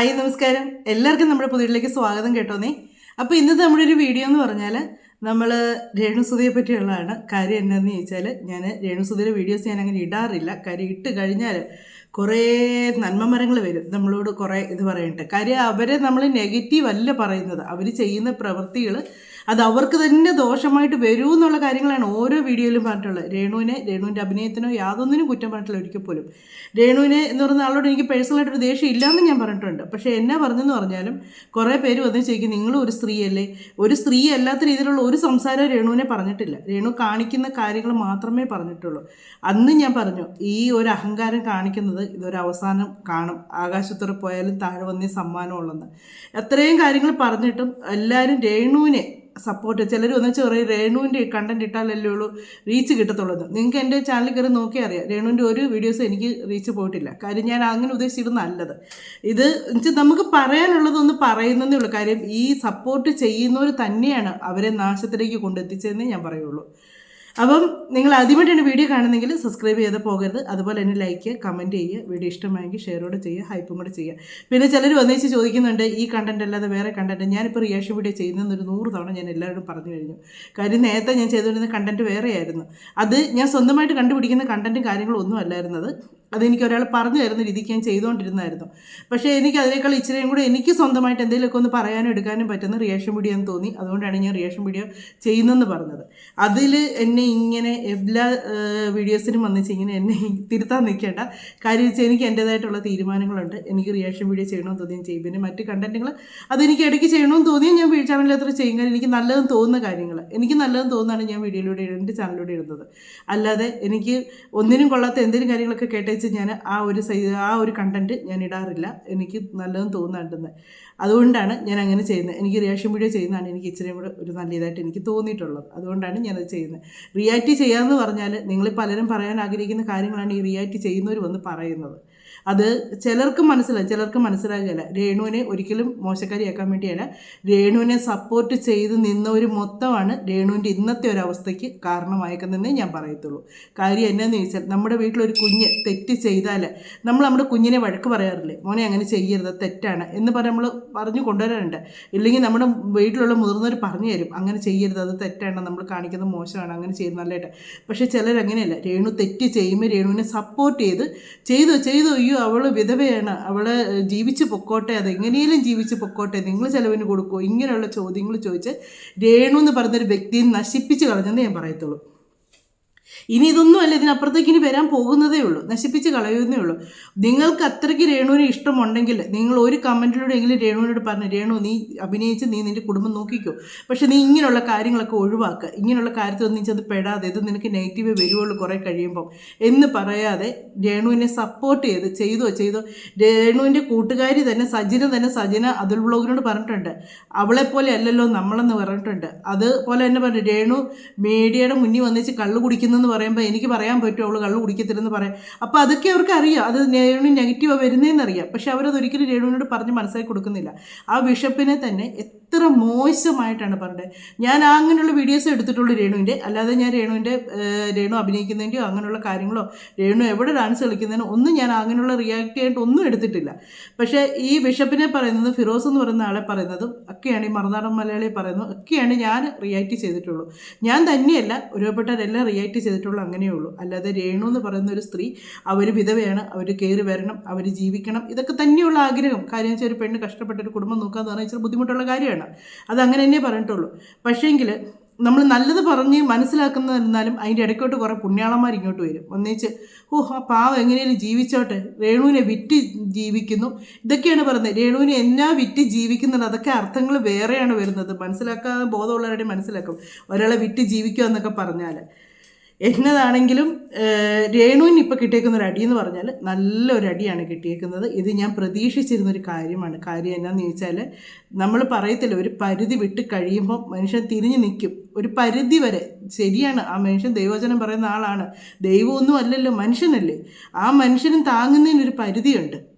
Hi നമസ്കാരം. എല്ലാവർക്കും നമ്മുടെ പുതിയതിലേക്ക് സ്വാഗതം കേട്ടോന്നേ. അപ്പോൾ ഇന്നത്തെ നമ്മുടെ ഒരു വീഡിയോ എന്ന് പറഞ്ഞാൽ നമ്മൾ രേണുസുതിയെ പറ്റിയുള്ളതാണ്. കാര്യം എന്താണെന്ന് ചോദിച്ചാൽ ഞാൻ രേണുസുതിയുടെ വീഡിയോസ് ഞാൻ അങ്ങനെ ഇടാറില്ല. കാര്യം ഇട്ട് കഴിഞ്ഞാൽ കുറേ നന്മമരങ്ങൾ വരും. നമ്മളോട് കുറേ ഇത് പറയട്ടെ കാര്യം അവരെ നമ്മൾ നെഗറ്റീവ് അല്ല പറയുന്നത്. അവർ ചെയ്യുന്ന പ്രവൃത്തികൾ അത് അവർക്ക് തന്നെ ദോഷമായിട്ട് വരൂ എന്നുള്ള കാര്യങ്ങളാണ് ഓരോ വീഡിയോയിലും പറഞ്ഞിട്ടുള്ളത്. രേണുവിനെ രേണുവിന്റെ അഭിനയത്തിനോ യാതൊന്നിനും കുറ്റം പറഞ്ഞിട്ടില്ല ഒരിക്കൽ പോലും. രേണുവിനെ എന്ന് പറയുന്ന ആളോട് എനിക്ക് പേഴ്സണലായിട്ടൊരു ദേഷ്യം ഇല്ലയെന്ന് ഞാൻ പറഞ്ഞിട്ടുണ്ട്. പക്ഷേ എന്നാ പറഞ്ഞെന്ന് പറഞ്ഞാലും കുറേ പേര് വന്ന് ചോദിക്കും നിങ്ങൾ ഒരു സ്ത്രീയല്ലേ? ഒരു സ്ത്രീ അല്ലാത്ത രീതിയിലുള്ള ഒരു സംസാരവും രേണുവിനെ പറഞ്ഞിട്ടില്ല. രേണു കാണിക്കുന്ന കാര്യങ്ങൾ മാത്രമേ പറഞ്ഞിട്ടുള്ളൂ. അന്ന് ഞാൻ പറഞ്ഞു ഈ ഒരു അഹങ്കാരം കാണിക്കുന്നത് ഇതൊരു അവസാനം കാണും. ആകാശത്തുറ പോയാലും താഴെ വന്നേ സമ്മാനമുള്ളെന്ന്. അത്രയും കാര്യങ്ങൾ പറഞ്ഞിട്ടും എല്ലാവരും രേണുവിനെ സപ്പോർട്ട് ചിലർ വന്ന് പറയും രേണുവിന്റെ കണ്ടന്റ് ഇട്ടാലല്ലേ ഉള്ളൂ റീച്ച് കിട്ടത്തുള്ളത്. നിങ്ങൾക്ക് എന്റെ ചാനലിൽ കയറി നോക്കിയാൽ അറിയാം രേണുവിന്റെ ഒരു വീഡിയോസ് എനിക്ക് റീച്ച് പോയിട്ടില്ല. കാര്യം ഞാൻ അങ്ങനെ ഉദ്ദേശിച്ചിരുന്ന നല്ലത്. ഇത് നമുക്ക് പറയാനുള്ളതൊന്ന് പറയുന്നതേ ഉള്ളൂ. കാര്യം ഈ സപ്പോർട്ട് ചെയ്യുന്നവർ തന്നെയാണ് അവരെ നാശത്തിലേക്ക് കൊണ്ടെത്തിച്ചതെന്നേ ഞാൻ പറയുള്ളൂ. അപ്പം നിങ്ങൾ ആദ്യമായിട്ടാണ് വീഡിയോ കാണുന്നെങ്കിൽ സബ്സ്ക്രൈബ് ചെയ്ത് പോകരുത്. അതുപോലെ തന്നെ ലൈക്ക് കമന്റ് ചെയ്യുക. വീഡിയോ ഇഷ്ടമായെങ്കിൽ ഷെയറോട് ചെയ്യുക ഹൈപ്പും കൂടെ ചെയ്യുക. പിന്നെ ചിലർ വന്നേച്ച് ചോദിക്കുന്നുണ്ട് ഈ കണ്ടന്റ് അല്ലാതെ വേറെ കണ്ടന്റ് ഞാനിപ്പോൾ റിയാക്ഷൻ വീഡിയോ ചെയ്യുന്നതെന്ന് ഒരു നൂറ് തവണ ഞാൻ എല്ലാവരോടും പറഞ്ഞു കഴിഞ്ഞു. കാര്യം നേരത്തെ ഞാൻ ചെയ്തുകൊണ്ടിരുന്ന കണ്ടന്റ് വേറെയായിരുന്നു. അത് ഞാൻ സ്വന്തമായിട്ട് കണ്ടുപിടിക്കുന്ന കണ്ടന്റും കാര്യങ്ങളും ഒന്നും അല്ലായിരുന്നത്. അതെനിക്ക് ഒരാൾ പറഞ്ഞു തരുന്ന രീതിക്ക് ഞാൻ ചെയ്തുകൊണ്ടിരുന്നായിരുന്നു പക്ഷേ എനിക്ക് അതിനേക്കാൾ ഇച്ചിരിയും കൂടെ എനിക്ക് സ്വന്തമായിട്ട് എന്തെങ്കിലുമൊക്കെ ഒന്ന് പറയാനും എടുക്കാനും പറ്റുന്ന റിയാക്ഷൻ വീഡിയോ എന്ന് തോന്നി. അതുകൊണ്ടാണ് ഞാൻ റിയാക്ഷൻ വീഡിയോ ചെയ്യുന്നതെന്ന് പറഞ്ഞത്. അതിൽ എന്നെ ഇങ്ങനെ എല്ലാ വീഡിയോസിനും വന്നിച്ച് ഇങ്ങനെ എന്നെ തിരുത്താൻ നിൽക്കേണ്ട. കാര്യം വെച്ചാൽ എനിക്ക് എന്റേതായിട്ടുള്ള തീരുമാനങ്ങളുണ്ട്. എനിക്ക് റിയാക്ഷൻ വീഡിയോ ചെയ്യണമെന്ന് തോന്നിയും ചെയ്യും. പിന്നെ മറ്റ് കണ്ടന്റുകൾ അതെനിക്ക് ഇടയ്ക്ക് ചെയ്യണമെന്ന് തോന്നിയും ഞാൻ ചാനലിൽ അത്ര ചെയ്യും. കാരണം എനിക്ക് നല്ലതെന്ന് തോന്നുന്ന കാര്യങ്ങൾ എനിക്ക് നല്ലതെന്ന് തോന്നുന്നതാണ് ഞാൻ വീഡിയോയിലൂടെ എന്റെ ചാനലിലൂടെ ഇടുന്നത്. അല്ലാതെ എനിക്ക് ഒന്നിനും കൊള്ളാത്ത എന്തെങ്കിലും കാര്യങ്ങളൊക്കെ കേട്ടേച്ച് ഞാൻ ആ ഒരു സൈ ആ ഒരു കണ്ടന്റ് ഞാൻ ഇടാറില്ല. എനിക്ക് നല്ലതെന്ന് തോന്നാണ്ടെന്ന് അതുകൊണ്ടാണ് ഞാൻ അങ്ങനെ ചെയ്യുന്നത് എനിക്ക് റിയാക്ഷൻ വീഡിയോ ചെയ്യുന്നതാണ് എനിക്ക് ഇച്ചിരി കൂടെ ഒരു നല്ല ഇതായിട്ട് എനിക്ക് തോന്നിയിട്ടുള്ളത്. അതുകൊണ്ടാണ് ഞാനത് ചെയ്യുന്നത് റിയാക്റ്റ് ചെയ്യാമെന്ന് പറഞ്ഞാൽ നിങ്ങൾ പലരും പറയാൻ ആഗ്രഹിക്കുന്ന കാര്യങ്ങളാണ് ഈ റിയാക്റ്റ് ചെയ്യുന്നവർ വന്ന് പറയുന്നത്. അത് ചിലർക്ക് മനസ്സിലായി ചിലർക്ക് മനസ്സിലാകില്ല രേണുവിനെ ഒരിക്കലും മോശക്കാരിയാക്കാൻ വേണ്ടിയല്ല. രേണുവിനെ സപ്പോർട്ട് ചെയ്ത് ഒരു മൊത്തമാണ് രേണുവിന്റെ ഇന്നത്തെ ഒരു അവസ്ഥയ്ക്ക് കാരണമായേക്കുന്നതെന്നേ ഞാൻ പറയത്തുള്ളൂ. കാര്യം എന്നാന്ന് ചോദിച്ചാൽ നമ്മുടെ വീട്ടിലൊരു കുഞ്ഞ് തെറ്റ് ചെയ്താൽ നമ്മൾ നമ്മുടെ കുഞ്ഞിനെ വഴക്ക് പറയാറില്ലേ? മോനെ അങ്ങനെ ചെയ്യരുത് തെറ്റാണ് എന്ന് പറഞ്ഞ് നമ്മൾ പറഞ്ഞു കൊണ്ടുവരാറുണ്ട്. ഇല്ലെങ്കിൽ നമ്മുടെ വീട്ടിലുള്ള മുതിർന്നവർ പറഞ്ഞു തരും അങ്ങനെ ചെയ്യരുത് അത് തെറ്റാണ് നമ്മൾ കാണിക്കുന്നത് മോശമാണ് അങ്ങനെ ചെയ്യുന്നത് നല്ലതായിട്ട്. പക്ഷേ ചിലരങ്ങനെയല്ല. രേണു തെറ്റ് ചെയ്യുമ്പോൾ രേണുവിനെ സപ്പോർട്ട് ചെയ്ത് ചെയ്തു ചെയ്തു അയ്യോ അവൾ വിധവയാണ്. അവൾ ജീവിച്ച് പൊക്കോട്ടെ. അത് എങ്ങനെയും ജീവിച്ച് പൊക്കോട്ടെ. നിങ്ങൾ ചിലവിന് കൊടുക്കുമോ ഇങ്ങനെയുള്ള ചോദ്യങ്ങൾ ചോദിച്ച് രേണു എന്ന് പറഞ്ഞൊരു വ്യക്തിയെ നശിപ്പിച്ച് കളഞ്ഞെന്ന് ഞാൻ പറയത്തുള്ളൂ. ഇനി ഇതൊന്നും അല്ല ഇതിനപ്പുറത്തേക്ക് ഇനി വരാൻ പോകുന്നതേ ഉള്ളൂ നശിപ്പിച്ച് കളയുന്നേ ഉള്ളൂ. നിങ്ങൾക്ക് അത്രയ്ക്ക് രേണുവിന് ഇഷ്ടമുണ്ടെങ്കിൽ നിങ്ങൾ ഒരു കമന്റിലൂടെ എങ്കിലും രേണുവിനോട് പറഞ്ഞു രേണു നീ അഭിനയിച്ച് നീ നിന്റെ കുടുംബം നോക്കിക്കോ. പക്ഷെ നീ ഇങ്ങനെയുള്ള കാര്യങ്ങളൊക്കെ ഒഴിവാക്കുക ഇങ്ങനെയുള്ള കാര്യത്തിൽ നീ ചെന്ന് പെടാതെ ഇത് നിനക്ക് നെഗറ്റീവ് വരുവുള്ളൂ കുറേ കഴിയുമ്പം എന്ന് പറയാതെ രേണുവിനെ സപ്പോർട്ട് ചെയ്ത് ചെയ്തോ ചെയ്തോ. രേണുവിന്റെ കൂട്ടുകാരി തന്നെ സജിന തന്നെ സജിന അതുൽ ബ്ലോഗിനോട് പറഞ്ഞിട്ടുണ്ട് അവളെ പോലെ അല്ലല്ലോ നമ്മളെന്ന് പറഞ്ഞിട്ടുണ്ട്. അതുപോലെ തന്നെ പറഞ്ഞു രേണു മീഡിയയുടെ മുന്നിൽ വന്നിച്ച് കള്ളു കള്ള് കുടിക്കുന്നെന്ന് പറയുമ്പോൾ എനിക്ക് പറയാൻ പറ്റും അവൾ കള്ള് കുടിക്കത്തില്ലെന്ന് പറയാം അപ്പോൾ അതൊക്കെ അവർക്ക് അറിയാം. അത് രേണു നെഗറ്റീവാണ് വരുന്നതെന്ന് അറിയാം. പക്ഷെ അവരത് ഒരിക്കലും രേണുവിനോട് പറഞ്ഞ് മനസ്സിലാക്കി കൊടുക്കുന്നില്ല. ആ ബിഷപ്പിനെ തന്നെ എത്ര മോശമായിട്ടാണ് പറഞ്ഞത്. ഞാൻ അങ്ങനെയുള്ള വീഡിയോസ് എടുത്തിട്ടുള്ളൂ രേണുവിന്റെ. അല്ലാതെ ഞാൻ രേണുവിന്റെ രേണു അഭിനയിക്കുന്നതിന്റെയോ അങ്ങനെയുള്ള കാര്യങ്ങളോ രേണു എവിടെ ഡാൻസ് കളിക്കുന്നതിനോ ഒന്നും ഞാൻ അങ്ങനെയുള്ള റിയാക്ട് ചെയ്യാനായിട്ട് ഒന്നും എടുത്തിട്ടില്ല. പക്ഷേ ഈ ബിഷപ്പിനെ പറയുന്നത് ഫിറോസ് എന്ന് പറയുന്ന ആളെ പറയുന്നതും ഒക്കെയാണ് ഈ മറുനാടൻ മലയാളി പറയുന്നതും ഒക്കെയാണ് ഞാൻ റിയാക്ട് ചെയ്തിട്ടുള്ളൂ. ഞാൻ തന്നെയല്ല ഒരുപെട്ടവരെല്ലാം റിയാക്ട് ചെയ്തിട്ടുള്ളൂ അങ്ങനെയേ ഉള്ളൂ അല്ലാതെ രേണു എന്ന് പറയുന്ന ഒരു സ്ത്രീ അവർ വിധവയാണ് അവർ കയറി വരണം അവർ ജീവിക്കണം ഇതൊക്കെ തന്നെയുള്ള ആഗ്രഹം. കാര്യം വെച്ചാൽ ഒരു പെണ്ണ് കഷ്ടപ്പെട്ട ഒരു കുടുംബം എന്ന് പറഞ്ഞാൽ ഇച്ചിരി ബുദ്ധിമുട്ടുള്ള കാര്യമാണ്. അത് അതങ്ങനെ തന്നെ പറഞ്ഞിട്ടുള്ളൂ. പക്ഷേങ്കിൽ നമ്മൾ നല്ലത് പറഞ്ഞ് മനസ്സിലാക്കുന്നതെന്നാലും അതിന്റെ ഇടയ്ക്കോട്ട് കുറേ പുണ്യാളന്മാർ ഇങ്ങോട്ട് വരും. ഒന്നിച്ച് ഓ ആ പാവം എങ്ങനെയും ജീവിച്ചോട്ടെ. രേണുവിനെ വിറ്റ് ജീവിക്കുന്നു. ഇതൊക്കെയാണ് പറയുന്നത്. രേണുവിനെ എന്നാ വിറ്റ് ജീവിക്കുന്നത് അതൊക്കെ അർത്ഥങ്ങൾ വേറെയാണ് വരുന്നത്. മനസ്സിലാക്കാതെ ബോധമുള്ളവരുടെ മനസ്സിലാക്കും. ഒരാളെ വിറ്റ് ജീവിക്കുക എന്നൊക്കെ പറഞ്ഞാൽ എന്നതാണെങ്കിലും രേണുവിന് ഇപ്പോൾ കിട്ടിയേക്കുന്ന ഒരു അടി എന്ന് പറഞ്ഞാൽ നല്ലൊരു അടിയാണ് കിട്ടിയേക്കുന്നത്. ഇത് ഞാൻ പ്രതീക്ഷിച്ചിരുന്നൊരു കാര്യമാണ്. കാര്യം എന്നാന്ന് ചോദിച്ചാൽ നമ്മൾ പറയത്തില്ല ഒരു പരിധി വിട്ട് കഴിയുമ്പോൾ മനുഷ്യൻ തിരിഞ്ഞു നിൽക്കും ഒരു പരിധി വരെ ശരിയാണ്. ആ മനുഷ്യൻ ദൈവചനം പറയുന്ന ആളാണ്. ദൈവമൊന്നും അല്ലല്ലോ മനുഷ്യനല്ലേ. ആ മനുഷ്യനും താങ്ങുന്നതിനൊരു പരിധിയുണ്ട്.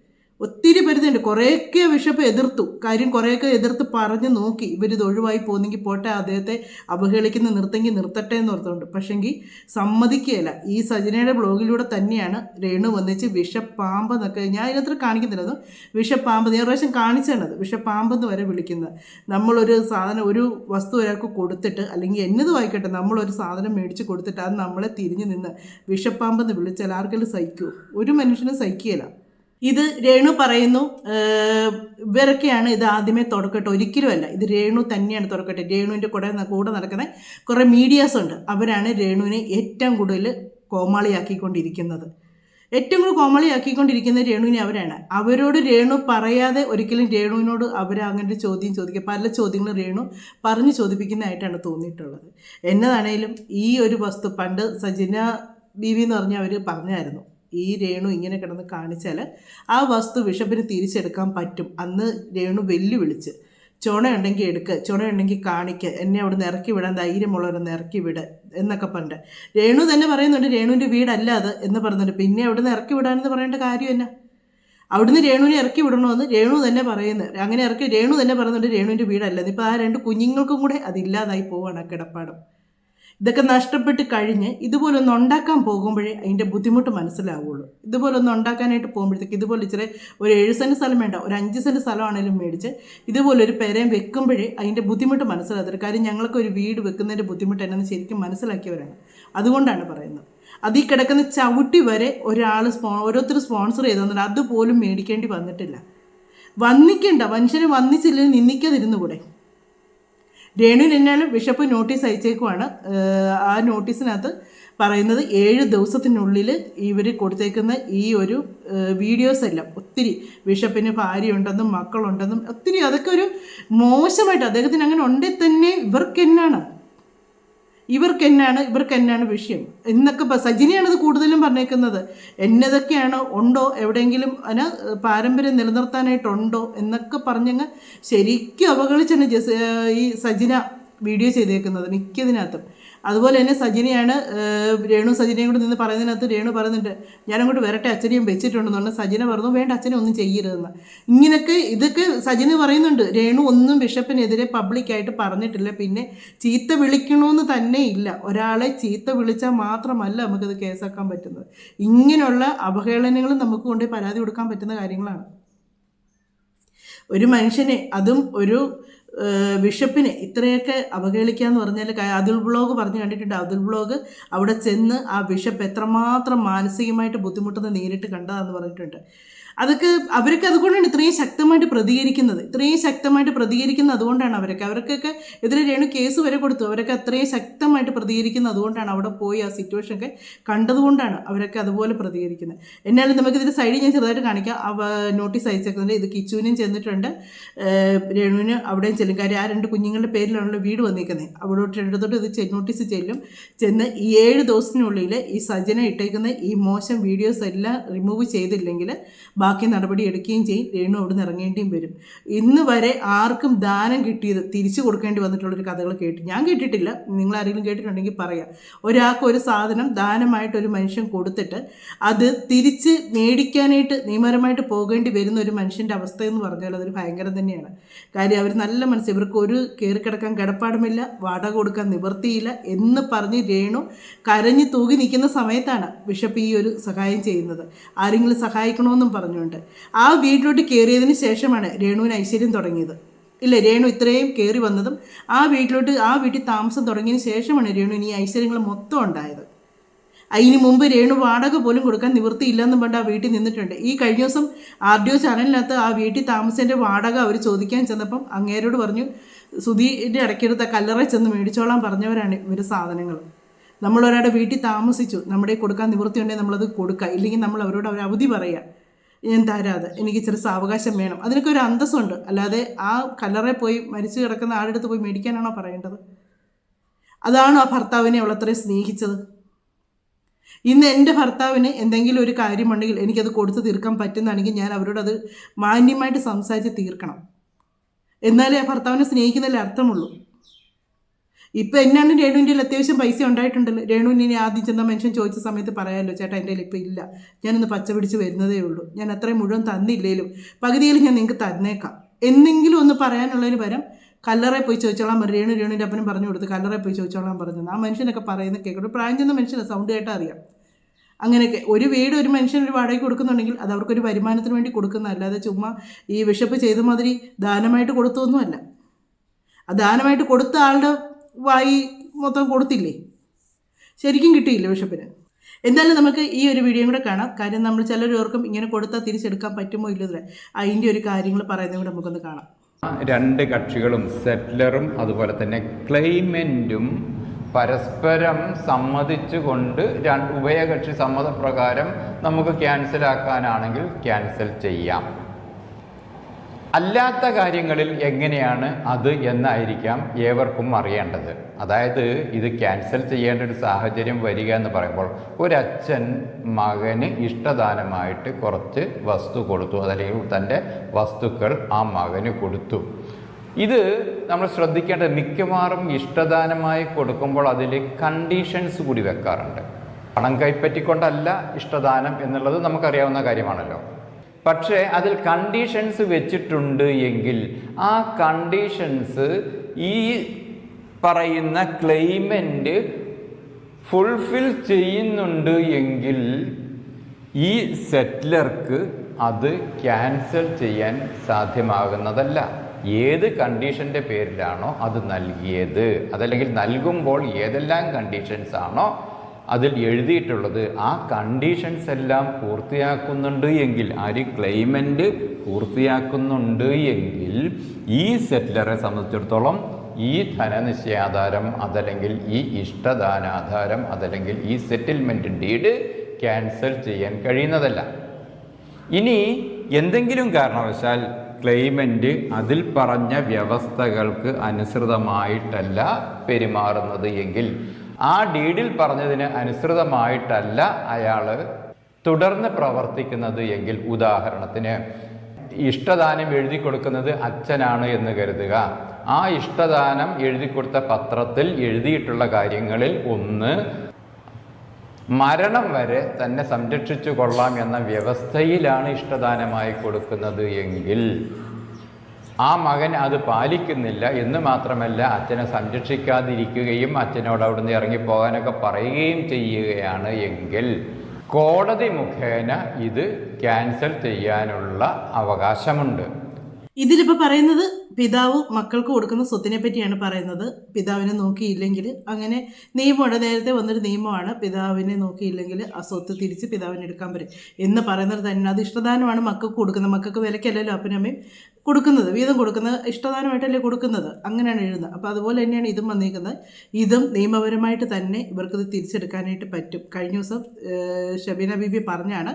ഒത്തിരി പരിധിയുണ്ട് കുറേയൊക്കെ ബിഷപ്പ് എതിർത്തു. കാര്യം കുറേയൊക്കെ എതിർത്ത് പറഞ്ഞു നോക്കി. ഇവരിത് ഒഴിവായി പോകുന്നെങ്കിൽ പോട്ടെ അദ്ദേഹത്തെ അവഹേളിക്കുന്ന നിർത്തെങ്കിൽ നിർത്തട്ടെ എന്ന് ഓർത്തുകൊണ്ട് പക്ഷെങ്കിൽ സമ്മതിക്കുകയില്ല ഈ സജനയുടെ ബ്ലോഗിലൂടെ തന്നെയാണ് രേണു വന്നിച്ച് വിഷപ്പാമ്പ് എന്നൊക്കെ ഞാൻ ഇതിനകത്ത് കാണിക്കുന്നില്ല വിഷപ്പാമ്പ് ഞാൻ പ്രാവശ്യം കാണിച്ചത് വിഷപ്പാമ്പെന്ന് വരെ വിളിക്കുന്നത്. നമ്മളൊരു സാധനം ഒരു വസ്തു ഒരാൾക്ക് കൊടുത്തിട്ട് അല്ലെങ്കിൽ എന്നത് വായിക്കട്ടെ നമ്മളൊരു സാധനം മേടിച്ച് കൊടുത്തിട്ട് അത് നമ്മളെ തിരിഞ്ഞു നിന്ന് വിഷപ്പാമ്പെന്ന് വിളിച്ചാൽ ആർക്കെങ്കിലും സഹിക്കുമോ ഒരു മനുഷ്യനും സഹിക്കുകയില്ല ഇത് രേണു പറയുന്നു ഇവരൊക്കെയാണ് ഇത് ആദ്യമേ തുടക്കട്ടെ. ഒരിക്കലുമല്ല ഇത് രേണു തന്നെയാണ് തുടക്കട്ടെ. രേണുവിന്റെ കൂടെ കൂടെ നടക്കുന്ന കുറേ മീഡിയാസ് ഉണ്ട്. അവരാണ് രേണുവിനെ ഏറ്റവും കൂടുതൽ കോമാളിയാക്കിക്കൊണ്ടിരിക്കുന്നത്. ഏറ്റവും കൂടുതൽ കോമാളിയാക്കിക്കൊണ്ടിരിക്കുന്ന രേണുവിനെ അവരാണ്. അവരോട് രേണു പറയാതെ ഒരിക്കലും രേണുവിനോട് അവർ അങ്ങനെ ചോദ്യം ചോദിക്കുക പല ചോദ്യങ്ങളും രേണു പറഞ്ഞ് ചോദിപ്പിക്കുന്നതായിട്ടാണ് തോന്നിയിട്ടുള്ളത്. എന്നതാണേലും ഈ ഒരു വസ്തു പണ്ട് സജിന ബീവി എന്ന് പറഞ്ഞ അവർ പറഞ്ഞായിരുന്നു. ഈ രേണു ഇങ്ങനെ കിടന്ന് കാണിച്ചാൽ ആ വസ്തു ബിഷപ്പിന് തിരിച്ചെടുക്കാൻ പറ്റും. അന്ന് രേണു വെല്ലുവിളിച്ച് ചുണയുണ്ടെങ്കിൽ എടുക്ക് ചുണയുണ്ടെങ്കിൽ കാണിക്ക് എന്നെ അവിടെ നിന്ന് ഇറക്കി വിടാൻ ധൈര്യമുള്ളവരൊന്ന് ഇറക്കി വിട് എന്നൊക്കെ പറഞ്ഞു രേണു തന്നെ പറയുന്നുണ്ട് രേണുവിന്റെ വീടല്ല അത് എന്ന് പറയുന്നുണ്ട് പിന്നെ അവിടെ നിന്ന് ഇറക്കി വിടാനെന്ന് പറയേണ്ട കാര്യം എന്നാ? അവിടുന്ന് രേണുവിനെ ഇറക്കി വിടണമെന്ന് രേണു തന്നെ പറയുന്നു. അങ്ങനെ ഇറക്കി രേണു തന്നെ പറയുന്നുണ്ട് രേണുവിന്റെ വീടല്ല. ഇപ്പോൾ ആ രണ്ട് കുഞ്ഞുങ്ങൾക്കും കൂടെ അതില്ലാതായി പോവാണ് ആ കിടപ്പാടം. ഇതൊക്കെ നഷ്ടപ്പെട്ട് കഴിഞ്ഞ് ഇതുപോലൊന്ന് ഉണ്ടാക്കാൻ പോകുമ്പോഴേ അതിന്റെ ബുദ്ധിമുട്ട് മനസ്സിലാവുള്ളൂ. ഇതുപോലൊന്ന് ഉണ്ടാക്കാനായിട്ട് പോകുമ്പോഴത്തേക്ക് ഇതുപോലെ ഇച്ചിരി ഒരു ഏഴ് സെന്റ് സ്ഥലം വേണ്ട ഒരു അഞ്ച് സെന്റ് സ്ഥലമാണെങ്കിലും മേടിച്ച് ഇതുപോലെ ഒരു പെരയും വെക്കുമ്പോഴേ അതിന്റെ ബുദ്ധിമുട്ട് മനസ്സിലാകത്തില്ല. കാര്യം ഞങ്ങൾക്ക് ഒരു വീട് വെക്കുന്നതിന്റെ ബുദ്ധിമുട്ട് എന്നാന്ന് ശരിക്കും മനസ്സിലാക്കിയവരാണ്. അതുകൊണ്ടാണ് പറയുന്നത്. അതിൽ കിടക്കുന്ന ചവിട്ടി വരെ ഒരാൾ സ്പോ ഓരോരുത്തർ സ്പോൺസർ ചെയ്ത് തന്നിട്ട് അതുപോലും മേടിക്കേണ്ടി വന്നിട്ടില്ല. വന്നിക്കണ്ട മനുഷ്യനെ വന്നിച്ചില്ലെങ്കിൽ നിന്ദിക്കാതിരുന്നു കൂടെ നിന്നാലും ബിഷപ്പ് നോട്ടീസ് അയച്ചേക്കുവാണ്. ആ നോട്ടീസിനകത്ത് പറയുന്നത് ഏഴ് ദിവസത്തിനുള്ളിൽ ഇവർ കൊടുത്തേക്കുന്ന ഈ ഒരു വീഡിയോസ് എല്ലാം. ഒത്തിരി ബിഷപ്പിന് ഭാര്യയുണ്ടെന്നും മക്കളുണ്ടെന്നും ഒത്തിരി അതൊക്കെ ഒരു മോശമായിട്ട് അദ്ദേഹത്തിന് അങ്ങനെ ഉണ്ടെങ്കിൽ തന്നെ ഇവർക്ക് എന്നാണ്? ഇവർക്ക് എന്നാണ് ഇവർക്ക് എന്നാണ് വിഷയം. എന്നൊക്കെ സജിനിയാണ് ഇത് കൂടുതലും പറഞ്ഞേക്കുന്നത്. എന്നതൊക്കെയാണ് ഉണ്ടോ എവിടെയെങ്കിലും അതിന് പാരമ്പര്യം നിലനിർത്താനായിട്ടുണ്ടോ എന്നൊക്കെ പറഞ്ഞങ്ങ് ശരിക്കും അവഗണിച്ചാണ് ജസ് ഈ സജിന വീഡിയോ ചെയ്തേക്കുന്നത് മിക്കതിനകത്തും. അതുപോലെ തന്നെ സജിനിയാണ് രേണു സജിനയും കൂടെ നിന്ന് പറയുന്നതിനകത്ത് രേണു പറയുന്നുണ്ട് ഞാനങ്ങോട്ട് വരട്ടെ അച്ഛനെയും വെച്ചിട്ടുണ്ടെന്നുണ്ട് സജിന പറഞ്ഞു വേണ്ട അച്ഛനെ ഒന്നും ചെയ്യരുതെന്ന്. ഇങ്ങനെയൊക്കെ ഇതൊക്കെ സജിന് പറയുന്നുണ്ട് രേണു ഒന്നും ബിഷപ്പിനെതിരെ പബ്ലിക്കായിട്ട് പറഞ്ഞിട്ടില്ല പിന്നെ ചീത്ത വിളിക്കണമെന്ന് തന്നെ ഇല്ല ഒരാളെ ചീത്ത വിളിച്ചാൽ മാത്രമല്ല നമുക്കത് കേസാക്കാൻ പറ്റുന്നത്. ഇങ്ങനെയുള്ള അവഹേളനങ്ങളും നമുക്ക് കൊണ്ടുപോയി പരാതി കൊടുക്കാൻ പറ്റുന്ന കാര്യങ്ങളാണ്. ഒരു മനുഷ്യനെ അതും ഒരു ബിഷപ്പിനെ ഇത്രയൊക്കെ അവഹേളിക്കുക എന്ന് പറഞ്ഞാൽ അതുൽ ബ്ലോഗ് പറഞ്ഞു കണ്ടിട്ടുണ്ട്. അതുൽ ബ്ലോഗ് അവിടെ ചെന്ന് ആ ബിഷപ്പ് എത്രമാത്രം മാനസികമായിട്ട് ബുദ്ധിമുട്ടുന്ന നേരിട്ട് കണ്ടതാന്ന് പറഞ്ഞിട്ടുണ്ട്. അതൊക്കെ അവരൊക്കെ അതുകൊണ്ടാണ് ഇത്രയും ശക്തമായിട്ട് പ്രതികരിക്കുന്നത്. ഇത്രയും ശക്തമായിട്ട് പ്രതികരിക്കുന്നത് അതുകൊണ്ടാണ് അവരൊക്കെ. അവർക്കൊക്കെ എതിരെ രേണു കേസ് വരെ കൊടുത്തു. അവരൊക്കെ അത്രയും ശക്തമായിട്ട് പ്രതികരിക്കുന്നത് അതുകൊണ്ടാണ് അവിടെ പോയി ആ സിറ്റുവേഷൻ ഒക്കെ കണ്ടതുകൊണ്ടാണ് അവരൊക്കെ അതുപോലെ പ്രതികരിക്കുന്നത്. എന്നാലും നമുക്ക് ഇതിന്റെ സൈഡിൽ ഞാൻ ചെറുതായിട്ട് കാണിക്കാം. നോട്ടീസ് അയച്ചേക്കുന്നുണ്ട് ഇത് കിച്ചുവിനും ചെന്നിട്ടുണ്ട്. രേണുവിന് അവിടെയും ചെല്ലും. കാര്യം ആ രണ്ട് കുഞ്ഞുങ്ങളുടെ പേരിലാണല്ലോ വീട് വന്നിരിക്കുന്നത് അവിടോട്ട് രണ്ടിടത്തോട്ട് ഇത് നോട്ടീസ് ചെല്ലും. ചെന്ന് ഈ ഏഴ് ദിവസത്തിനുള്ളിൽ ഈ സജ്ജന ഇട്ടേക്കുന്ന ഈ മോശം വീഡിയോസ് എല്ലാം റിമൂവ് ചെയ്തില്ലെങ്കിൽ ബാക്കി നടപടി എടുക്കുകയും ചെയ്യും. രേണു അവിടെ നിന്ന് ഇറങ്ങേണ്ടിയും വരും. ഇന്ന് വരെ ആർക്കും ദാനം കിട്ടിയത് തിരിച്ചു കൊടുക്കേണ്ടി വന്നിട്ടുള്ളൊരു കഥകൾ കേട്ടു. ഞാൻ കേട്ടിട്ടില്ല. നിങ്ങൾ ആരെങ്കിലും കേട്ടിട്ടുണ്ടെങ്കിൽ പറയാം. ഒരാൾക്ക് ഒരു സാധനം ദാനമായിട്ട് ഒരു മനുഷ്യൻ കൊടുത്തിട്ട് അത് തിരിച്ച് മേടിക്കാനായിട്ട് നിയമപരമായിട്ട് പോകേണ്ടി വരുന്ന ഒരു മനുഷ്യന്റെ അവസ്ഥ എന്ന് പറഞ്ഞാൽ അതൊരു ഭയങ്കരം തന്നെയാണ്. കാര്യം അവർ നല്ല മനസ്സ്. ഇവർക്ക് ഒരു കയറി കിടക്കാൻ കിടപ്പാടുമില്ല. വാടക കൊടുക്കാൻ നിവർത്തിയില്ല എന്ന് പറഞ്ഞ് രേണു കരഞ്ഞു തൂകി നിൽക്കുന്ന സമയത്താണ് ബിഷപ്പ് ഈ ഒരു സഹായം ചെയ്യുന്നത്. ആരെങ്കിലും സഹായിക്കണമെന്നും പറഞ്ഞുകൊണ്ട്. ആ വീട്ടിലോട്ട് കയറിയതിന് ശേഷമാണ് രേണുവിന് ഐശ്വര്യം തുടങ്ങിയത്. ഇല്ല രേണു ഇത്രയും കയറി വന്നതും ആ വീട്ടിലോട്ട് ആ വീട്ടിൽ താമസം തുടങ്ങിയതിന് ശേഷമാണ് രേണുവിന് ഈ ഐശ്വര്യങ്ങൾ മൊത്തം ഉണ്ടായത്. അതിന് മുമ്പ് രേണു വാടക പോലും കൊടുക്കാൻ നിവൃത്തിയില്ലെന്നും പണ്ട് ആ വീട്ടിൽ നിന്നിട്ടുണ്ട്. ഈ കഴിഞ്ഞ ദിവസം ആർ ഡി ഒ ചാനലിനകത്ത് ആ വീട്ടിൽ താമസിച്ചതിന്റെ വാടക അവർ ചോദിക്കാൻ ചെന്നപ്പം അങ്ങേരോട് പറഞ്ഞു സുധീന്റെ ഇടയ്ക്കെടുത്ത കല്ലറ ചെന്ന് മേടിച്ചോളാൻ പറഞ്ഞവരാണ് ഇവർ സാധനങ്ങൾ നമ്മളൊരാളുടെ വീട്ടിൽ താമസിച്ചു. നമ്മുടെ കൊടുക്കാൻ നിവൃത്തിയുണ്ടെങ്കിൽ നമ്മളത് കൊടുക്കുക ഇല്ലെങ്കിൽ നമ്മൾ അവരോട് അവർ അവധി പറയുക ഞാൻ തരാതെ. എനിക്ക് ഇച്ചിരി സാവകാശം വേണം. അതിനൊക്കെ ഒരു അന്തസ്സുണ്ട്. അല്ലാതെ ആ കല്ലറെ പോയി മരിച്ചു കിടക്കുന്ന ആളുടെ അടുത്ത് പോയി മേടിക്കാനാണോ പറയേണ്ടത്? അതാണോ ആ ഭർത്താവിനെ അവളത്രയും സ്നേഹിച്ചത്? ഇന്ന് എന്റെ ഭർത്താവിന് എന്തെങ്കിലും ഒരു കാര്യമുണ്ടെങ്കിൽ എനിക്കത് കൊടുത്തു തീർക്കാൻ പറ്റുന്നതാണെങ്കിൽ ഞാൻ അവരോട് അത് മാന്യമായിട്ട് സംസാരിച്ച് തീർക്കണം. എന്നാലേ ആ ഭർത്താവിനെ സ്നേഹിക്കുന്നതിൽ അർത്ഥമുള്ളൂ. ഇപ്പം എന്നാണ് രേണുവിന്റെ അത്യാവശ്യം പൈസ ഉണ്ടായിട്ടുണ്ടല്ലോ? രേണുവിന് ഇനി ആദ്യം ചെന്ന മനുഷ്യൻ ചോദിച്ച സമയത്ത് പറയാമല്ലോ ചേട്ടാ എന്റെ കയ്യിൽ ഇപ്പം ഇല്ല. ഞാനൊന്ന് പച്ച പിടിച്ച് വരുന്നതേ ഉള്ളൂ. ഞാൻ അത്രയും മുഴുവൻ തന്നില്ലേലും പകുതിയിൽ ഞാൻ നിങ്ങൾക്ക് തന്നേക്കാം. എന്തെങ്കിലും ഒന്ന് പറയാനുള്ളതിന് പകരം കല്ലറെ പോയി ചോദിച്ചോളാം പറഞ്ഞു. രേണു രേണുവിന്റെ അപ്പനും പറഞ്ഞു കൊടുത്ത് കല്ലറെ പോയി ചോദിച്ചോളാം പറഞ്ഞു ആ മനുഷ്യനൊക്കെ പറയുന്ന കേൾക്കട്ടെ പ്രായം ചെന്ന മനുഷ്യനെ സൗണ്ട് കേട്ടാൽ അറിയാം. അങ്ങനെയൊക്കെ ഒരു വീട് ഒരു മനുഷ്യൻ ഒരു വാടകയ്ക്ക് കൊടുക്കുന്നുണ്ടെങ്കിൽ അത് അവർക്കൊരു വരുമാനത്തിന് വേണ്ടി കൊടുക്കുന്ന അല്ലാതെ ചുമ്മാ ഈ ബിഷപ്പ് ചെയ്ത മാതിരി ദാനമായിട്ട് കൊടുത്തൊന്നുമല്ല. ആ ദാനമായിട്ട് കൊടുത്ത ആളുടെ വായി മൊത്തം കൊടുത്തില്ലേ? ശരിക്കും കിട്ടിയില്ല ബിഷപ്പിന്? എന്തായാലും നമുക്ക് ഈ ഒരു വീഡിയോ കൂടെ കാണാം. കാര്യം നമ്മൾ ചിലരോർക്കും ഇങ്ങനെ കൊടുത്താൽ തിരിച്ചെടുക്കാൻ പറ്റുമോ ഇല്ലതില്ല അതിന്റെ ഒരു കാര്യങ്ങൾ പറയുന്നത് കൂടെ നമുക്കൊന്ന് കാണാം. രണ്ട് കക്ഷികളും സെറ്റ്ലറും അതുപോലെ തന്നെ ക്ലെയിമെന്റും പരസ്പരം സമ്മതിച്ചുകൊണ്ട് ഉഭയകക്ഷി സമ്മതപ്രകാരം നമുക്ക് ക്യാൻസൽ ആക്കാനാണെങ്കിൽ ക്യാൻസൽ ചെയ്യാം. അല്ലാത്ത കാര്യങ്ങളിൽ എങ്ങനെയാണ് അത് എന്നായിരിക്കാം ഏവർക്കും അറിയേണ്ടത്. അതായത് ഇത് ക്യാൻസൽ ചെയ്യേണ്ട ഒരു സാഹചര്യം വരിക എന്ന് പറയുമ്പോൾ ഒരച്ഛൻ മകന് ഇഷ്ടദാനമായിട്ട് കുറച്ച് വസ്തു കൊടുത്തു അതല്ലെങ്കിൽ തന്റെ വസ്തുക്കൾ ആ മകന് കൊടുത്തു. ഇത് നമ്മൾ ശ്രദ്ധിക്കേണ്ടത് മിക്കവാറും ഇഷ്ടദാനമായി കൊടുക്കുമ്പോൾ അതിൽ കണ്ടീഷൻസ് കൂടി വെക്കാറുണ്ട്. പണം കൈപ്പറ്റിക്കൊണ്ടല്ല ഇഷ്ടദാനം എന്നുള്ളത് നമുക്കറിയാവുന്ന കാര്യമാണല്ലോ. പക്ഷേ അതിൽ കണ്ടീഷൻസ് വെച്ചിട്ടുണ്ട് എങ്കിൽ ആ കണ്ടീഷൻസ് ഈ പറയുന്ന ക്ലെയിമന്റ് ഫുൾഫിൽ ചെയ്യുന്നുണ്ട് എങ്കിൽ ഈ സെറ്റ്ലർക്ക് അത് ക്യാൻസൽ ചെയ്യാൻ സാധ്യമാകുന്നതല്ല. ഏത് കണ്ടീഷന്റെ പേരിലാണോ അത് നൽകിയത്. അതല്ലെങ്കിൽ നൽകുമ്പോൾ ഏതെല്ലാം കണ്ടീഷൻസ് ആണോ അതിൽ എഴുതിയിട്ടുള്ളത് ആ കണ്ടീഷൻസ് എല്ലാം പൂർത്തിയാക്കുന്നുണ്ട് എങ്കിൽ ആര് ക്ലെയിമന്റ് പൂർത്തിയാക്കുന്നുണ്ട് എങ്കിൽ ഈ സെറ്റിലറെ സംബന്ധിച്ചിടത്തോളം ഈ ധനനിശ്ചയാധാരം അതല്ലെങ്കിൽ ഈ ഇഷ്ടദാനാധാരം അതല്ലെങ്കിൽ ഈ സെറ്റിൽമെന്റ് ഡീഡ് ക്യാൻസൽ ചെയ്യാൻ കഴിയുന്നതല്ല. ഇനി എന്തെങ്കിലും കാരണവശാൽ ക്ലെയിമന്റ് അതിൽ പറഞ്ഞ വ്യവസ്ഥകൾക്ക് അനുസൃതമായിട്ടല്ല പെരുമാറുന്നത് എങ്കിൽ ആ ഡീഡിൽ പറഞ്ഞതിന് അനുസൃതമായിട്ടല്ല അയാൾ തുടർന്ന് പ്രവർത്തിക്കുന്നത് എങ്കിൽ ഉദാഹരണത്തിന് ഇഷ്ടദാനം എഴുതി കൊടുക്കുന്നത് അച്ഛനാണ് എന്ന് കരുതുക. ആ ഇഷ്ടദാനം എഴുതി കൊടുത്ത പത്രത്തിൽ എഴുതിയിട്ടുള്ള കാര്യങ്ങളിൽ ഒന്ന് മരണം വരെ തന്നെ സംരക്ഷിച്ചു കൊള്ളാം എന്ന വ്യവസ്ഥയിലാണ് ഇഷ്ടദാനമായി കൊടുക്കുന്നത് എങ്കിൽ ആ മകൻ അത് പാലിക്കുന്നില്ല എന്ന് മാത്രമല്ല അച്ഛനെ സംരക്ഷിക്കാതിരിക്കുകയും അച്ഛനോട് അവിടുന്ന് ഇറങ്ങിപ്പോകാനൊക്കെ പറയുകയും ചെയ്യുകയാണ് എങ്കിൽ കോടതി മുഖേന ഇത് ക്യാൻസൽ ചെയ്യാനുള്ള അവകാശമുണ്ട്. ഇതിലിപ്പോൾ പറയുന്നത് പിതാവ് മക്കൾക്ക് കൊടുക്കുന്ന സ്വത്തിനെ പറ്റിയാണ് പറയുന്നത്. പിതാവിനെ നോക്കിയില്ലെങ്കിൽ അങ്ങനെ നിയമമുണ്ട്. നേരത്തെ വന്നൊരു നിയമമാണ് പിതാവിനെ നോക്കിയില്ലെങ്കിൽ ആ സ്വത്ത് തിരിച്ച് പിതാവിന് എടുക്കാൻ പറ്റും എന്ന് പറയുന്നത് തന്നെ. അത് ഇഷ്ടദാനമാണ് മക്കൾക്ക് കൊടുക്കുന്നത്. മക്കൾക്ക് വിലക്കല്ലല്ലോ അപ്പനമ്മയും കൊടുക്കുന്നത്. വീതം കൊടുക്കുന്നത് ഇഷ്ടദാനമായിട്ടല്ലേ കൊടുക്കുന്നത്? അങ്ങനെയാണ് എഴുതുന്നത്. അപ്പോൾ അതുപോലെ തന്നെയാണ് ഇതും വന്നിരിക്കുന്നത്. ഇതും നിയമപരമായിട്ട് തന്നെ ഇവർക്ക് ഇത് തിരിച്ചെടുക്കാനായിട്ട് പറ്റും. കഴിഞ്ഞ ദിവസം ഷബീന ബീബി പറഞ്ഞാണ്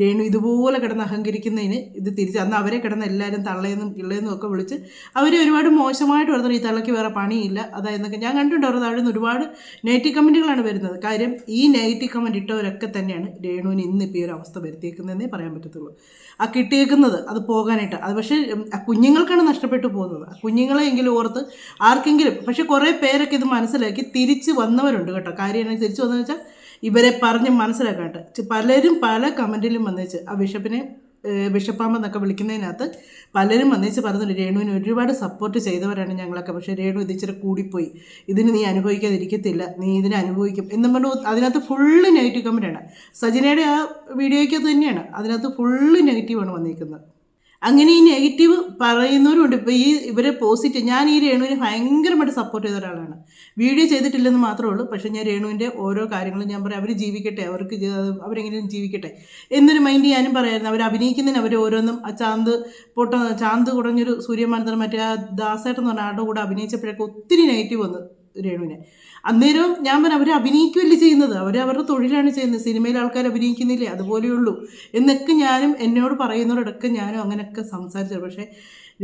രേണു ഇതുപോലെ കിടന്ന് അഹങ്കരിക്കുന്നതിന് ഇത് തിരിച്ച് അന്ന് അവരെ കിടന്ന് എല്ലാവരും തള്ളയെന്നും കിള്ളയെന്നും ഒക്കെ വിളിച്ച് അവരെ ഒരുപാട് മോശമായിട്ട് വരുന്നത് ഈ തള്ളയ്ക്ക് വേറെ പണിയില്ല. അതായെന്നൊക്കെ ഞാൻ കണ്ടിട്ടുണ്ട് അവരുടെ അവിടെ നിന്ന് ഒരുപാട് നെഗറ്റീവ് കമന്റുകളാണ് വരുന്നത്. കാര്യം ഈ നെഗറ്റീവ് കമന്റ് ഇട്ടവരൊക്കെ തന്നെയാണ് രേണുവിന് ഇന്നിപ്പോൾ ഈ ഒരു അവസ്ഥ വരുത്തിയേക്കുന്നതെന്നേ പറയാൻ പറ്റത്തുള്ളൂ. ആ കിട്ടിയേക്കുന്നത് അത് പോകാനായിട്ട്. അത് പക്ഷേ കുഞ്ഞുങ്ങൾക്കാണ് നഷ്ടപ്പെട്ടു പോകുന്നത്. ആ കുഞ്ഞുങ്ങളെ എങ്കിലും ഓർത്ത് ആർക്കെങ്കിലും പക്ഷേ കുറേ പേരൊക്കെ ഇത് മനസ്സിലാക്കി തിരിച്ച് വന്നവരുണ്ട് കേട്ടോ. കാര്യം തിരിച്ച് വന്നതെന്ന് വെച്ചാൽ ഇവരെ പറഞ്ഞ് മനസ്സിലാക്കാട്ട് പലരും പല കമന്റിലും വന്നേച്ച് ആ ബിഷപ്പിനെ എന്നൊക്കെ വിളിക്കുന്നതിനകത്ത് പലരും വന്നേച്ച് പറഞ്ഞില്ല രേണുവിന് ഒരുപാട് സപ്പോർട്ട് ചെയ്തവരാണ് ഞങ്ങളൊക്കെ. പക്ഷേ രേണു ഇത് ഇച്ചിരി കൂടിപ്പോയി. ഇതിന് നീ അനുഭവിക്കാതിരിക്കത്തില്ല. നീ ഇതിനെ അനുഭവിക്കും. എന്നും പറഞ്ഞു അതിനകത്ത് ഫുള്ള് നെഗറ്റീവ് കമന്റാണ് സജിനയുടെ ആ വീഡിയോയ്ക്ക് തന്നെയാണ്. അതിനകത്ത് ഫുള്ള് നെഗറ്റീവാണ് വന്നിരിക്കുന്നത് അങ്ങനെ ഈ നെഗറ്റീവ് പറയുന്നവരുണ്ട്. ഇപ്പോൾ ഈ ഇവരെ പോസിറ്റീവ് ഞാൻ ഈ രേണുവിനെ ഭയങ്കരമായിട്ട് സപ്പോർട്ട് ചെയ്ത ഒരാളാണ്. വീഡിയോ ചെയ്തിട്ടില്ലെന്ന് മാത്രമേ ഉള്ളൂ. പക്ഷേ ഞാൻ രേണുവിന്റെ ഓരോ കാര്യങ്ങളും ഞാൻ പറയാം. അവർ ജീവിക്കട്ടെ അവർക്ക് അവരെങ്ങനെയും ജീവിക്കട്ടെ എന്നൊരു മൈൻഡ് ഞാനും പറയായിരുന്നു. അവർ അഭിനയിക്കുന്നതിന് അവർ ഓരോന്നും ആ ചാന്ത് പൊട്ട ചാന്ത് കുടഞ്ഞൊരു സൂര്യമാനന്ദർ മറ്റേ ആ ദാസേട്ടെന്ന് പറഞ്ഞ ആളുടെ കൂടെ അഭിനയിച്ചപ്പോഴൊക്കെ ഒത്തിരി നെഗറ്റീവ് വന്നു. രേണുവിനെ. അന്നേരം ഞാൻ പറഞ്ഞു അവർ അഭിനയിക്കുകയല്ലേ ചെയ്യുന്നത്? അവർ അവരുടെ തൊഴിലാണ് ചെയ്യുന്നത്. സിനിമയിൽ ആൾക്കാർ അഭിനയിക്കുന്നില്ലേ? അതുപോലെയുള്ളൂ എന്നൊക്കെ ഞാനും എന്നോട് പറയുന്നവരോടൊക്കെ ഞാനും അങ്ങനെയൊക്കെ സംസാരിച്ചത് പക്ഷേ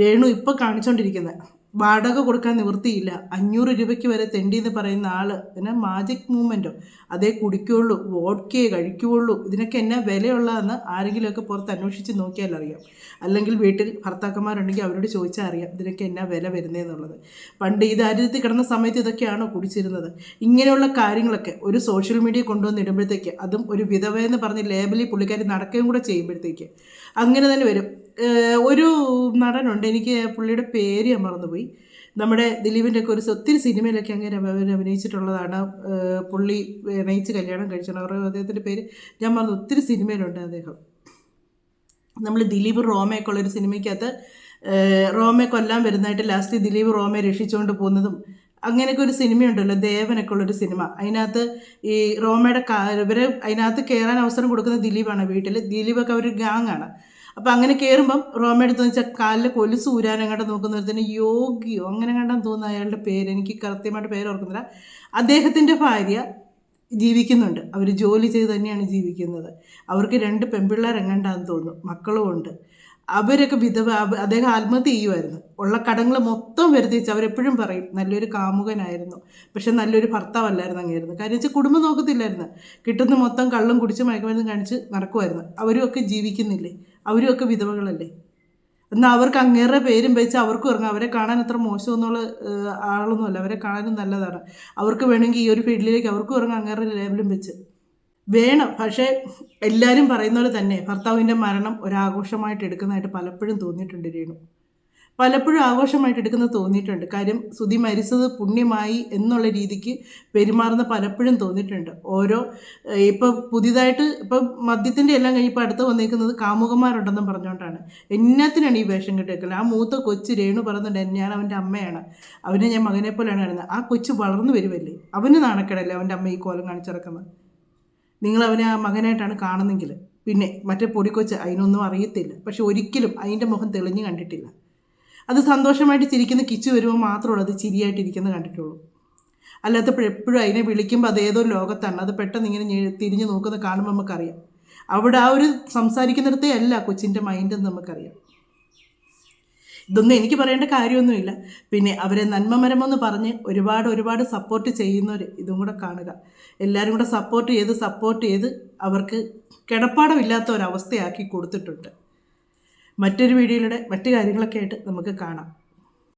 രേണു ഇപ്പോൾ കാണിച്ചുകൊണ്ടിരിക്കുന്നത് വാടക കൊടുക്കാൻ നിവൃത്തിയില്ല. അഞ്ഞൂറ് രൂപയ്ക്ക് വരെ തെണ്ടി എന്ന് പറയുന്ന ആൾ പിന്നെ മാജിക് മൂവ്മെന്റോ അതേ കുടിക്കുള്ളൂ വോഡ്ക്കേ കഴിക്കുകയുള്ളൂ ഇതിനൊക്കെ എന്നാ വിലയുള്ളതെന്ന് ആരെങ്കിലുമൊക്കെ പുറത്ത് അന്വേഷിച്ച് നോക്കിയാൽ അറിയാം. അല്ലെങ്കിൽ വീട്ടിൽ ഭർത്താക്കന്മാരുണ്ടെങ്കിൽ അവരോട് ചോദിച്ചാൽ അറിയാം ഇതിനൊക്കെ എന്നാ വില വരുന്നതെന്നുള്ളത് പണ്ട് ഈ ദാരിദ്ര്യത്തിൽ കിടന്ന സമയത്ത് ഇതൊക്കെയാണോ കുടിച്ചിരുന്നത്? ഇങ്ങനെയുള്ള കാര്യങ്ങളൊക്കെ ഒരു സോഷ്യൽ മീഡിയ കൊണ്ടുവന്നിടുമ്പോഴത്തേക്ക് അതും ഒരു വിധവ എന്ന് പറഞ്ഞ് ലേബലിൽ പുള്ളിക്കാരി നടക്കുകയും കൂടെ ചെയ്യുമ്പോഴത്തേക്ക്. അങ്ങനെ തന്നെ വരും. ഒരു നടനുണ്ട് എനിക്ക് പുള്ളിയുടെ പേര് ഞാൻ മറന്നുപോയി. നമ്മുടെ ദിലീപിന്റെ ഒക്കെ ഒരു ഒത്തിരി സിനിമയിലൊക്കെ അങ്ങനെ അവർ അഭിനയിച്ചിട്ടുള്ളതാണ്. പുള്ളി പ്രണയിച്ച് കല്യാണം കഴിച്ചാണ്. അവരുടെ അദ്ദേഹത്തിന്റെ പേര് ഞാൻ മറന്നു. ഒത്തിരി സിനിമയിലുണ്ട് അദ്ദേഹം. നമ്മൾ ദിലീപ് റോമയൊക്കെ ഉള്ളൊരു സിനിമയ്ക്കകത്ത് റോമയെ കൊല്ലാൻ വരുന്നതായിട്ട് ലാസ്റ്റ് ദിലീപ് റോമയെ രക്ഷിച്ചുകൊണ്ട് പോകുന്നതും അങ്ങനെയൊക്കെ ഒരു സിനിമയുണ്ടല്ലോ ദേവനൊക്കെ ഉള്ളൊരു സിനിമ. അതിനകത്ത് ഈ റോമയുടെ ഇവരെ അതിനകത്ത് കയറാൻ അവസരം കൊടുക്കുന്ന ദിലീപാണ് വീട്ടിൽ ദിലീപൊക്കെ ഗാങ് ആണ്. അപ്പോൾ അങ്ങനെ കയറുമ്പം റോമയുടെ അടുത്ത് വെച്ചാൽ കാലിൽ കൊലുസ് ഊരാനങ്ങാണ്ട് നോക്കുന്നവരത്തിന് യോഗിയോ അങ്ങനെ കണ്ടാൽ തോന്നുന്ന അയാളുടെ പേര്. എനിക്ക് കൃത്യമായിട്ട് പേര് ഓർക്കുന്നില്ല. അദ്ദേഹത്തിന്റെ ഭാര്യ ജീവിക്കുന്നുണ്ട്. അവർ ജോലി ചെയ്ത് തന്നെയാണ് ജീവിക്കുന്നത്. അവർക്ക് രണ്ട് പെൺപിള്ളേർ എങ്ങാണ്ടാന്ന് തോന്നുന്നു. മക്കളും ഉണ്ട്. അവരൊക്കെ വിധവ അദ്ദേഹം ആത്മഹത്യ ചെയ്യുമായിരുന്നു ഉള്ള കടങ്ങൾ മൊത്തം വരുത്തിച്ച് അവരെപ്പോഴും പറയും നല്ലൊരു കാമുകനായിരുന്നു. പക്ഷെ നല്ലൊരു ഭർത്താവല്ലായിരുന്നു അങ്ങായിരുന്നു കാര്യം വെച്ചാൽ കുടുംബം നോക്കത്തില്ലായിരുന്നു. കിട്ടുന്ന മൊത്തം കള്ളും കുടിച്ച് മയക്കുമരുന്ന് കാണിച്ച് നടക്കുമായിരുന്നു അവരും ഒക്കെ ജീവിക്കുന്നില്ലേ? അവരും ഒക്കെ വിധവകളല്ലേ? എന്നാൽ അവർക്ക് അങ്ങേറെ പേരും വെച്ച് അവർക്കും ഇറങ്ങാം. അവരെ കാണാൻ അത്ര മോശം എന്നുള്ള ആളൊന്നുമല്ല. അവരെ കാണാനും നല്ലതാണ്. അവർക്ക് വേണമെങ്കിൽ ഈ ഒരു ഫീൽഡിലേക്ക് അവർക്കും ഇറങ്ങാം അങ്ങേറെ ലേബലും വെച്ച്. വേണം. പക്ഷേ എല്ലാവരും പറയുന്ന പോലെ തന്നെ ഭർത്താവിന്റെ മരണം ഒരാഘോഷമായിട്ട് എടുക്കുന്നതായിട്ട് പലപ്പോഴും തോന്നിയിട്ടുണ്ട് രേണു. പലപ്പോഴും ആഘോഷമായിട്ട് എടുക്കുന്നത് തോന്നിയിട്ടുണ്ട്. കാര്യം സുതി മരിച്ചത് പുണ്യമായി എന്നുള്ള രീതിക്ക് പെരുമാറുന്ന പലപ്പോഴും തോന്നിയിട്ടുണ്ട്. ഓരോ ഇപ്പോൾ പുതിയതായിട്ട് ഇപ്പം മദ്യത്തിന്റെ എല്ലാം കഴിഞ്ഞപ്പോൾ അടുത്ത് വന്നിരിക്കുന്നത് കാമുകന്മാരുണ്ടെന്നും പറഞ്ഞുകൊണ്ടാണ്. എന്നത്തിനാണ് ഈ വേഷം കിട്ടിയത് ആ മൂത്ത കൊച്ചു രേണു പറയുന്നുണ്ട് ഞാൻ അവന്റെ അമ്മയാണ്. അവനെ ഞാൻ മകനെ പോലെയാണ് കാണുന്നത് ആ കൊച്ചു വളർന്നു വരുമല്ലേ അവന് നാണക്കേടല്ലേ അവന്റെ അമ്മ ഈ കോലം കാണിച്ചിറക്കുന്നത്? നിങ്ങൾ അവനെ ആ മകനായിട്ടാണ് കാണുന്നെങ്കിൽ പിന്നെ മറ്റേ പൊടിക്കൊച്ച് അതിനൊന്നും അറിയത്തില്ല. പക്ഷെ ഒരിക്കലും അതിന്റെ മുഖം തെളിഞ്ഞ് കണ്ടിട്ടില്ല. അത് സന്തോഷമായിട്ട് ചിരിക്കുന്ന കിച്ചു വരുമ്പോൾ മാത്രമുള്ളൂ അത് ചിരിയായിട്ടിരിക്കുന്നത് കണ്ടിട്ടുള്ളൂ. അല്ലാത്തപ്പോൾ എപ്പോഴും അതിനെ വിളിക്കുമ്പോൾ അത് ഏതോ ലോകത്താണ്. അത് പെട്ടെന്ന് ഇങ്ങനെ തിരിഞ്ഞു നോക്കുന്നത് കാണുമ്പോൾ നമുക്കറിയാം. അവിടെ ആ ഒരു സംസാരിക്കുന്നിടത്തേ അല്ല കൊച്ചിന്റെ മൈൻഡെന്ന് നമുക്കറിയാം. ഇതൊന്നും എനിക്ക് പറയേണ്ട കാര്യമൊന്നുമില്ല. പിന്നെ അവരെ നന്മമരമെന്ന് പറഞ്ഞ് ഒരുപാട് ഒരുപാട് സപ്പോർട്ട് ചെയ്യുന്നവർ ഇതും കൂടെ കാണുക. എല്ലാവരും കൂടെ സപ്പോർട്ട് ചെയ്ത് സപ്പോർട്ട് ചെയ്ത് അവർക്ക് കിടപ്പാടമില്ലാത്ത ഒരവസ്ഥയാക്കി കൊടുത്തിട്ടുണ്ട്. മറ്റൊരു വീഡിയോയിലൂടെ മറ്റു കാര്യങ്ങളൊക്കെ ആയിട്ട് നമുക്ക് കാണാം.